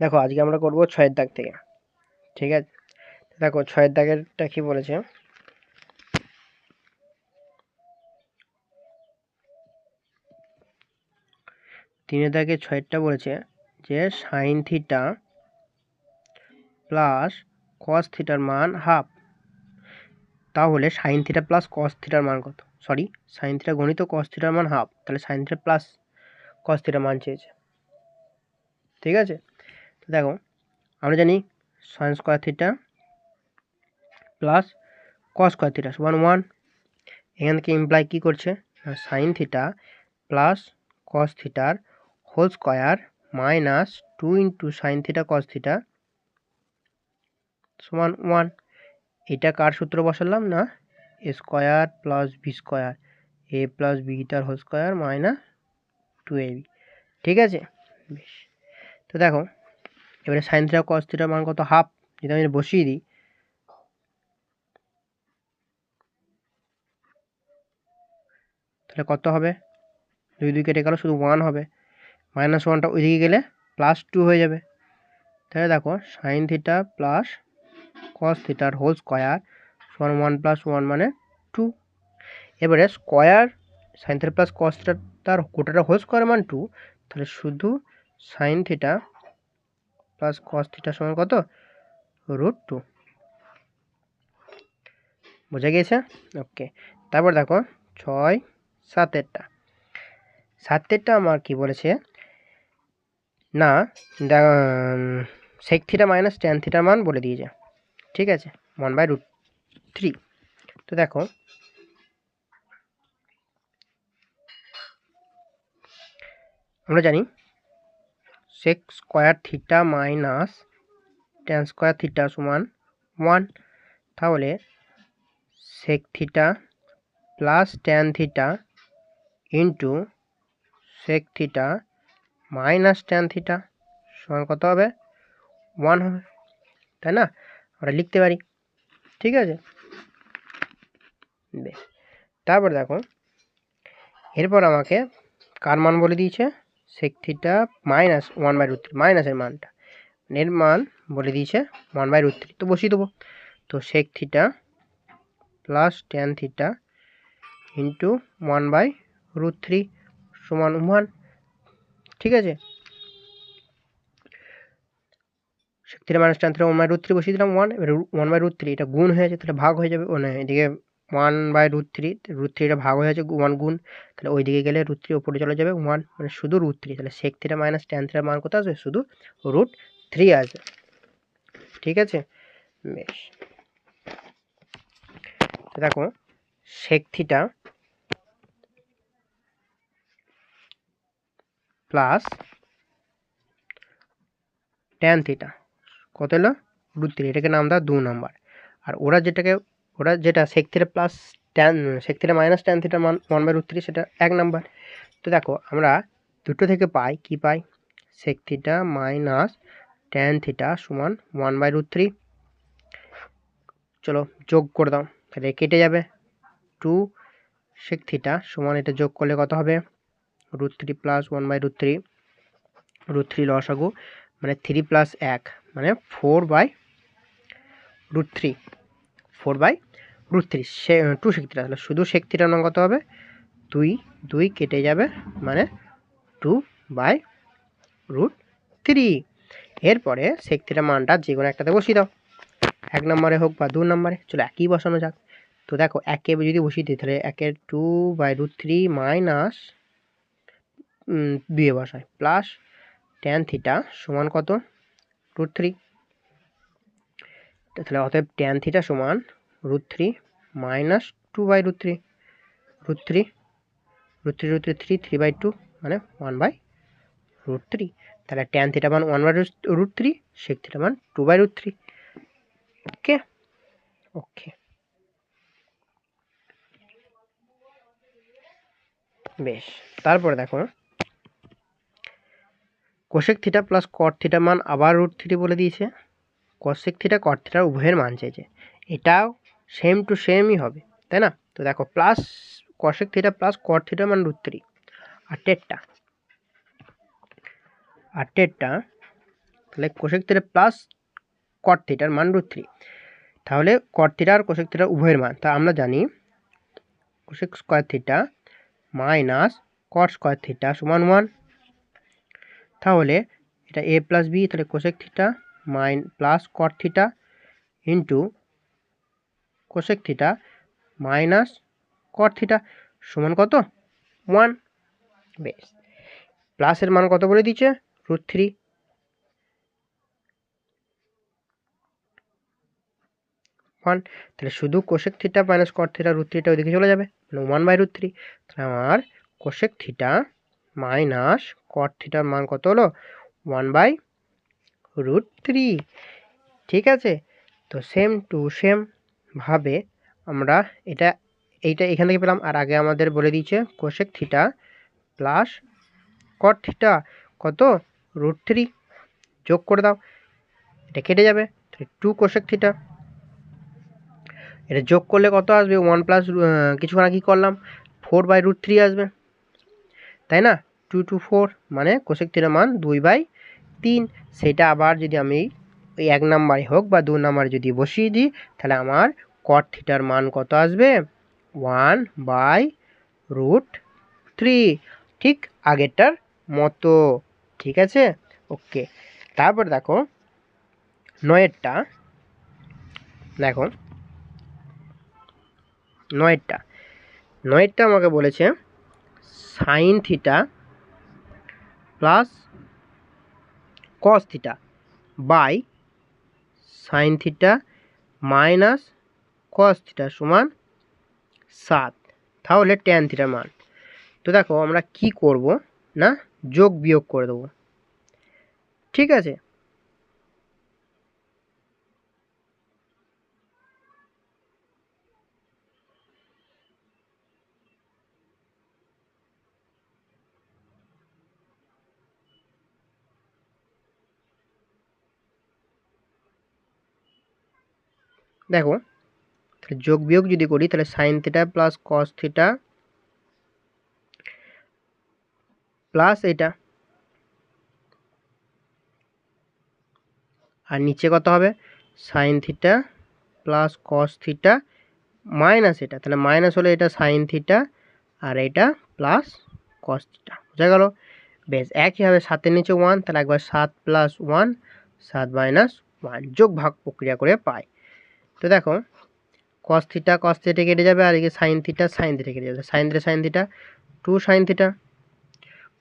দেখো, আজকে আমরা করব ছয়ের দাগ থেকে, ঠিক আছে? দেখো, ছয়ের দাগেরটা কি বলেছে? তিনের দাগে ছয়েরটা বলেছে যে সাইন থিটা প্লাস কস থিটার মান হাফ তাহলে সাইন থিটা প্লাস কস থিটার মান কত? সরি সাইন থিটা গণিত কস থিটার মান হাফ তাহলে সাইন থিটা প্লাস কস থিটার মান চেয়েছে। ঠিক আছে? দেখো, আমরা জানি sine square theta plus cos square theta সমান ওয়ান এখান থেকে ইমপ্লাই কী করছে? সাইন থিটা প্লাস কস থিটার whole square minus two into sine theta cos theta সমান ওয়ান এটা কার সূত্র বসালাম না? A square plus B square A plus B তার whole square minus two A B ঠিক আছে? বেশ। তো দেখো এবারে সাইন থিটা কস থিটার মান কত? হাফ, যদি আমি বসিয়ে দিই। তাহলে কত হবে? দুই দুই কেটে গেল, শুধু ওয়ান হবে। মাইনাস ওয়ানটা ওইদিকে গেলে প্লাস টু হয়ে যাবে। তাহলে দেখো সাইন থিটা প্লাস কস থিটার হোল স্কোয়ার সমান ওয়ান প্লাস ওয়ান মানে টু এবারে square sine theta plus cos theta তার গোটাটা হোল স্কোয়ার মান টু তাহলে শুধু সাইন থিটা প্লাস কস থিটার সমান কত? রুট টু বোঝা গিয়েছে? ওকে তারপর দেখো, ছয় সাতেরটা সাতেরটা আমার কি বলেছে? না সেক থিটা মাইনাস টেন থিটার মান বলে দিয়েছে। ঠিক আছে? ওয়ান বাই রুট থ্রি তো দেখো, আমরা জানি sec square theta minus tan square theta সমান ওয়ান তাহলে sec theta plus tan theta into sec theta minus tan theta সমান কত হবে? ওয়ান হবে। তাই না? আমরা লিখতে পারি। ঠিক আছে? বেশ। তারপর দেখো, এরপর আমাকে কার মান বলে দিয়েছে? Sec theta minus one by root three মাইনাসের মানটা। এর মান বলে দিয়েছে ওয়ান বাই রুট থ্রি তো বসিয়ে দেবো। তো sec theta plus tan theta into one by root three সমান ওয়ান ঠিক আছে? Three minus tan three one by root three বসিয়ে দিলাম ওয়ান এবার ওয়ান বাই রুট থ্রি এটা গুণ হয়ে আছে তাহলে ভাগ হয়ে যাবে ও না এদিকে one by root three root থ্রিটা ভাগ হয়ে আছে ওয়ান গুণ, তাহলে ওই দিকে গেলে রুট থ্রি ওপরে চলে যাবে ওয়ান মানে শুধু রুট থ্রি তাহলে সেক থ্রিটা মাইনাস টেন থ্রিটার মান কত আসবে? শুধু রুট থ্রি আসবে। ঠিক আছে? বেশ। দেখো sec theta plus tan theta কত এলো? রুট থ্রি এটাকে নাম দাও দু নাম্বার আর ওরা যেটাকে ওরা যেটা sec theta plus tan sec theta minus tan theta মান ওয়ান বাই রুট থ্রি সেটা এক নাম্বার তো দেখো, আমরা দুটো থেকে পাই, কি পাই? Sec theta minus tan theta সমান ওয়ান বাই রুট থ্রি চলো, যোগ করে দাও, তাহলে কেটে যাবে। টু সেক থিটা সমান এটা যোগ করলে কত হবে? Root three plus one by root three root three লসাগু মানে থ্রি প্লাস এক মানে four by root three four by root three say two sec থ্রিটা তাহলে শুধু সেক থ্রিটার মান কত হবে? দুই দুই কেটে যাবে মানে টু বাই রুট থ্রি এরপরে সেক থ্রিটার মানটা যে কোনো একটাতে বসিয়ে দাও। এক নম্বরে হোক বা দু নম্বরে, চলো একই বসানো যাক। তো দেখো, একে যদি বসিয়ে দিই, তাহলে একের two by root three minus দুয়ে বসায় প্লাস ট্যান থিটা সমান কত? রুট থ্রি তাহলে অতএব ট্যান থিটা সমান three minus two by root three root three root three root three three three by two মানে ওয়ান বাই রুট থ্রি তাহলে tan theta মান one by root three sec theta মান two by root three okay okay বেশ, তারপরে দেখো। Cosec theta plus cot theta মান আবার root three বলে দিয়েছে। কশেক থিটা কট থিটার উভয়ের মান চাইছে। এটাও সেম টু সেমই হবে, তাই না? তো দেখো plus cosec theta plus cot theta মান রুট থ্রি আর টেটটা আর টেটটা তাহলে কোশেক থিটা প্লাস কট থিটার মান রুট থ্রি তাহলে কট থিটা আর কোশেক থিটা উভয়ের মান, তা আমরা জানি cosec square theta minus cot square theta সমান ওয়ান তাহলে এটা এ প্লাস বি তাহলে cosec theta mine plus cot theta into cosec theta minus cot theta সমান কত? ওয়ান বেশ। প্লাসের মান কত বলে দিচ্ছে? রুট থ্রি ওয়ান তাহলে শুধু cosec theta minus cot theta root থ্রিটা ওইদিকে চলে যাবে। মানে ওয়ান বাই রুট থ্রি তাহলে আমার কোশেক থিটা মাইনাস কট থিটার মান কত হলো? ওয়ান বাই রুট থ্রি ঠিক আছে? তো সেম টু সেম ভাবে আমরা এটা, এইটা এখান থেকে পেলাম। আর আগে আমাদের বলে দিয়েছে cosec theta plus cot theta কত? রুট থ্রি যোগ করে দাও। এটা কেটে যাবে। টু কোশেক থিটা এটা যোগ করলে কত আসবে? ওয়ান প্লাস কিছুক্ষণ আগে কী করলাম। ফোর বাই রুট থ্রি আসবে। তাই না? টু টু ফোর মানে কোশেক থিটার মান দুই বাই তিন। সেটা আবার যদি আমি ওই এক নাম্বারে হোক বা দু নাম্বারে যদি বসিয়ে দিই, তাহলে আমার কট থিটার মান কত আসবে? ওয়ান বাই রুট থ্রি ঠিক আগেরটার মতো। ঠিক আছে? ওকে তারপর দেখো, নয়েরটা। দেখো, নয়েরটা। নয়েরটা আমাকে বলেছে sine theta plus cos theta by sine theta minus cos theta সমান সাত। তাহলে ট্যান থিটার মান। তো দেখো আমরা কি করব না যোগ বিয়োগ করে দেবো। ঠিক আছে? দেখো, তাহলে যোগ বিয়োগ যদি করি, তাহলে sine theta plus cos theta plus এটা। আর নিচে কত হবে? Sine theta plus cos theta minus এটা। তাহলে মাইনাস হলে এটা সাইন থিটা আর এটা প্লাস কস থিটা বোঝা গেল? বেশ একইভাবে সাতের নিচে ওয়ান তাহলে একবার সাত প্লাস ওয়ান সাত মাইনাস ওয়ান যোগ ভাগ প্রক্রিয়া করে পাই। তো দেখো কস থিটা কস থিটা কেটে যাবে আর এদিকে সাইন থিটা সাইন থিটা কেটে যাবে। Sine theta sine theta two sine theta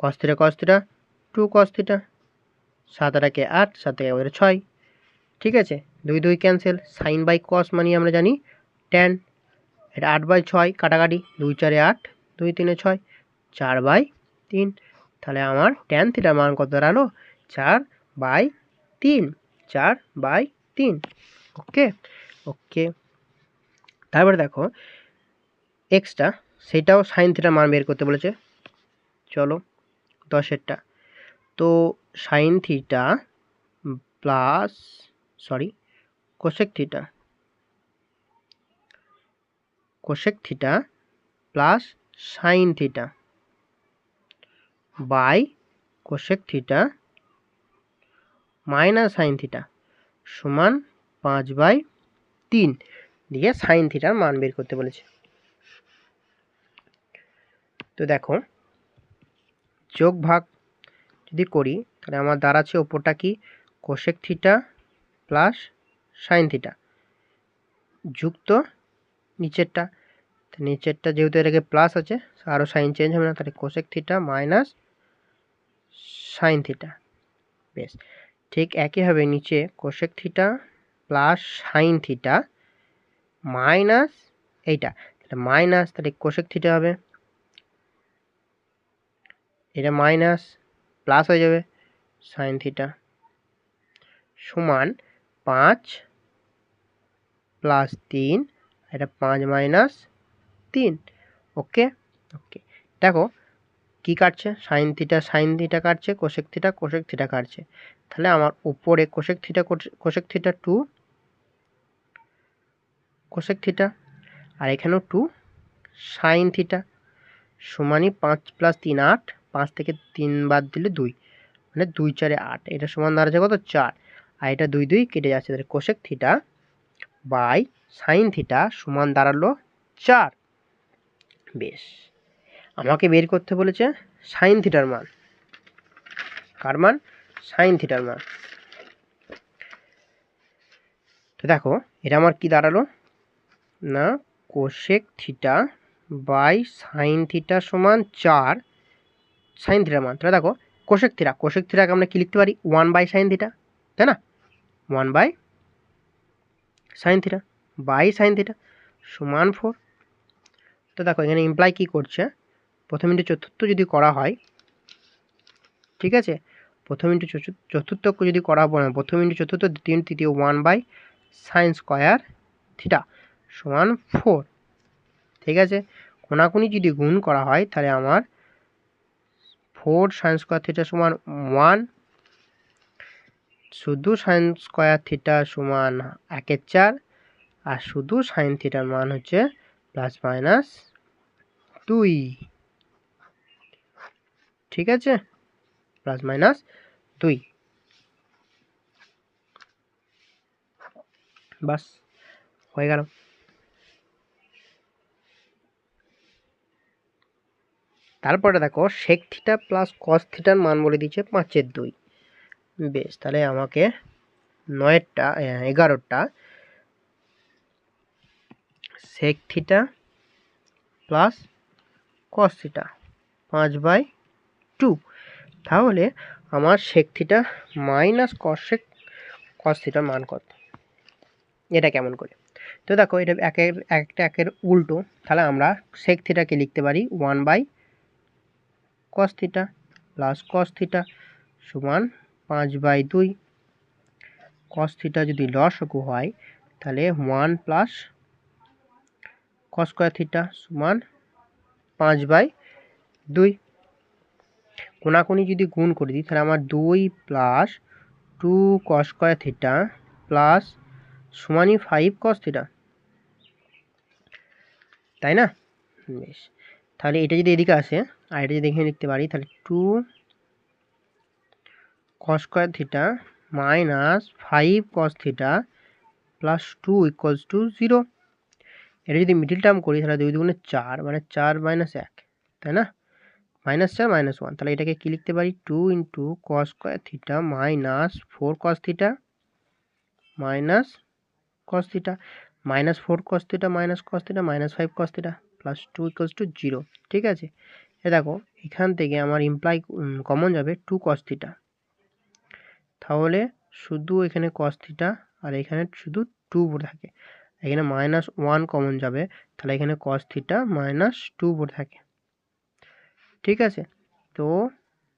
cos theta cos theta two cos theta সাত আটাকে আট, সাত থেকে ছয়। ঠিক আছে? দুই দুই ক্যান্সেল সাইন বাই কস মানে আমরা জানি টেন এটা আট বাই ছয়, কাটাকাটি, দুই, চারে আট, দুই, তিনে ছয়, চার বাই তিন। তাহলে আমার টেন থিটার মান কত দাঁড়াল? চার বাই তিন, চার বাই তিন। ওকে ওকে। তারপরে দেখো এক্সটা সেটাও সাইন থিটার মান বের করতে বলেছে। চলো, দশেরটা। তো sine theta plus sorry cosec theta cosec theta plus sine theta by cosec theta minus sine theta সমান পাঁচ বাই তিন দিয়ে সাইন থিটার মান বের করতে বলেছে। তো দেখো, যোগ ভাগ যদি করি, তাহলে আমার দাঁড়াচ্ছে ওপরটা কি? Cosec theta plus sine theta যুক্ত নিচেরটা। নিচেরটা যেহেতু এটাকে প্লাস আছে আরও সাইন চেঞ্জ হবে না, তাহলে cosec theta minus sine theta বেশ, ঠিক একইভাবে নিচে cosec theta plus sine theta minus এইটা। তাহলে মাইনাস, তাহলে কোশেক থিটা হবে। এটা মাইনাস, প্লাস হয়ে যাবে সাইন থিটা। সমান পাঁচ প্লাস তিন, এটা পাঁচ মাইনাস তিন। ওকে? ওকে। দেখো, কি কাটছে? সাইন থিটা সাইন থিটা কাটছে কোশেক থিটা কোশেক থিটা কাটছে। তাহলে আমার উপরে cosec theta cosec theta two cosec theta আর এখানেও টু সাইন থিটা সমানই পাঁচ প্লাস তিন আট, পাঁচ থেকে তিন বাদ দিলে দুই মানে দুই চারে আট, এটা সমান দাঁড়াচ্ছে কত? চার, আর এটা দুই দুই কেটে যাচ্ছে, তাহলে cosec theta by sine theta সমান দাঁড়াল চার। বেশ, আমাকে বের করতে বলেছে সাইন থিটার মান। কার মান? সাইন থিটার মান। তো দেখো, এটা আমার কি দাঁড়াল? না? Cosec theta by sine theta সমান চার। সাইন থিটার মান তাহলে দেখো কোশেক থিটা। কোশেক থিটাকে আমরা কি লিখতে পারি? ওয়ান বাই সাইন থিটা, তাই না? One by sine theta, by sine theta সমান ফোর। তো দেখো, এখানে ইমপ্লাই কী করছে? প্রথম ইন্টু চতুর্থ যদি করা হয়, ঠিক আছে? প্রথম ইন্টু চতুর্থ যদি করা হয়, প্রথম ইন্টু চতুর্থ, দ্বিতীয় তৃতীয়, one by sine square theta. সমান ফোর ঠিক আছে? কোনাকুনি যদি গুণ করা হয়, তাহলে আমার ফোর সাইন স্কোয়ার থিটা সমান ওয়ান শুধু সাইন স্কোয়ার থিটা সমান একের চার, আর শুধু সাইন থিটার মান হচ্ছে প্লাস মাইনাস দুই। ঠিক আছে? প্লাস মাইনাস দুই। বাস, হয়ে গেল। তারপরে দেখো শেক থিটা প্লাস কস থিটার মান বলে দিচ্ছে পাঁচের দুই। বেশ, তাহলে আমাকে নয়েরটা এগারোটা sec theta plus cos theta পাঁচ বাই টু তাহলে আমার sec theta minus cosec cos থিটার মান কত? এটা কেমন করে? তো দেখো এটা একের, একটা একের উল্টো। তাহলে আমরা সেক থিটাকে লিখতে পারি one by cos theta plus cos theta সমান পাঁচ বাই দুই। কস থিটা যদি লসকু হয়, তাহলে one plus cos square theta সমান পাঁচ বাই দুই। কোনাকুনি যদি গুণ করে দিই, তাহলে আমার দুই plus two cos square theta plus সমানই five cos theta তাই না? বেশ। তাহলে এটা যদি এদিকে আসে, আর এটা যদি এখানে লিখতে পারি, তাহলে two cos square theta minus five cos theta plus two equals to zero এটা যদি মিডিল টার্ম করি, তাহলে দুই দুগুণে চার মানে চার মাইনাস এক, তাই না? মাইনাস চার মাইনাস ওয়ান তাহলে এটাকে কী লিখতে পারি? Two into cos square theta minus four cos theta minus cos theta minus four cos theta minus cos theta minus five cos theta plus two equals to zero ঠিক আছে? এ দেখো, এখান থেকে আমার ইমপ্লাই কমন যাবে টু কস থিটা তাহলে শুধু এখানে কস থিটা আর এখানে শুধু টু থাকে। এখানে মাইনাস ওয়ান কমন যাবে, তাহলে এখানে কস থিটা মাইনাস টু পড়ে থাকে। ঠিক আছে? তো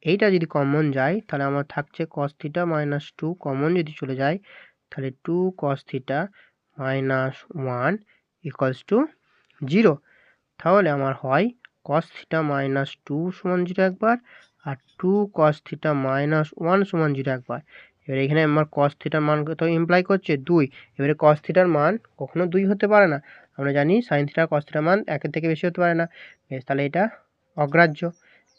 এইটা যদি কমন যায়, তাহলে আমার থাকছে cos theta minus two common যদি চলে যায়, তাহলে two cos theta minus one equals to zero তাহলে আমার হয় কস থিটা মাইনাস টু সমান জিরো একবার আর two cos theta minus one সমান জিরো একবার। এবার এখানে আমার কস থিটার মান তো ইমপ্লাই করছে? দুই। এবারে কস থিটার মান কখনো দুই হতে পারে না। আমরা জানি সাইন থিটার কস থিটার মান একের থেকে বেশি হতে পারে না। বেশ, তাহলে এটা অগ্রাহ্য,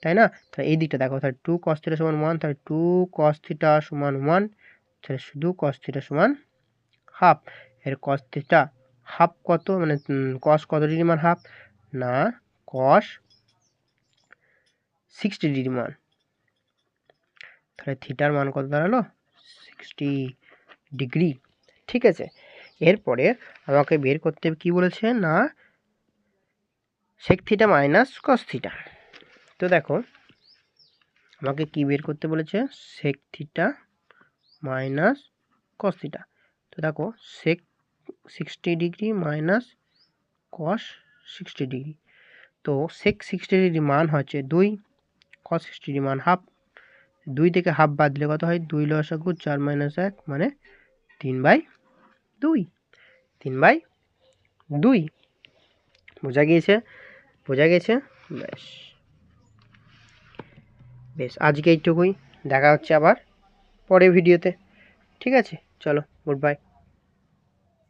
তাই না? তাহলে এই দিকটা দেখো, তাহলে টু কস থিটা সমান ওয়ান তাহলে টু কস থিটা সমান ওয়ান তাহলে শুধু কস থিটা সমান হাফ এর কস থিটা হাফ কত? মানে কস কত ডিগ্রি মান হাফ না কস সিক্সটি ডিগ্রি মান। তাহলে থিটার মান কত দাঁড়াল? Sixty degree. ঠিক আছে? এরপরে আমাকে বের করতে কি বলেছে? না sec theta minus cos theta তো দেখো, আমাকে কি বের করতে বলেছে? Sec theta minus cos theta তো দেখো sec sixty degree minus cos sixty degree তো সেক সিক্সটি ডিগ্রি মান হচ্ছে দুই কস সিক্সটি ডিগ্রি মান হাফ দুই থেকে হাফ বাদ দিলে কত হয়? দুই লসাগু চার মাইনাস এক মানে তিন বাই দুই। তিন বাই দুই। বোঝা গিয়েছে? বোঝা গেছে? বেশ। বেশ, আজকে এইটুকুই। দেখা হচ্ছে আবার পরে ভিডিওতে ঠিক আছে? চলো গুড বাই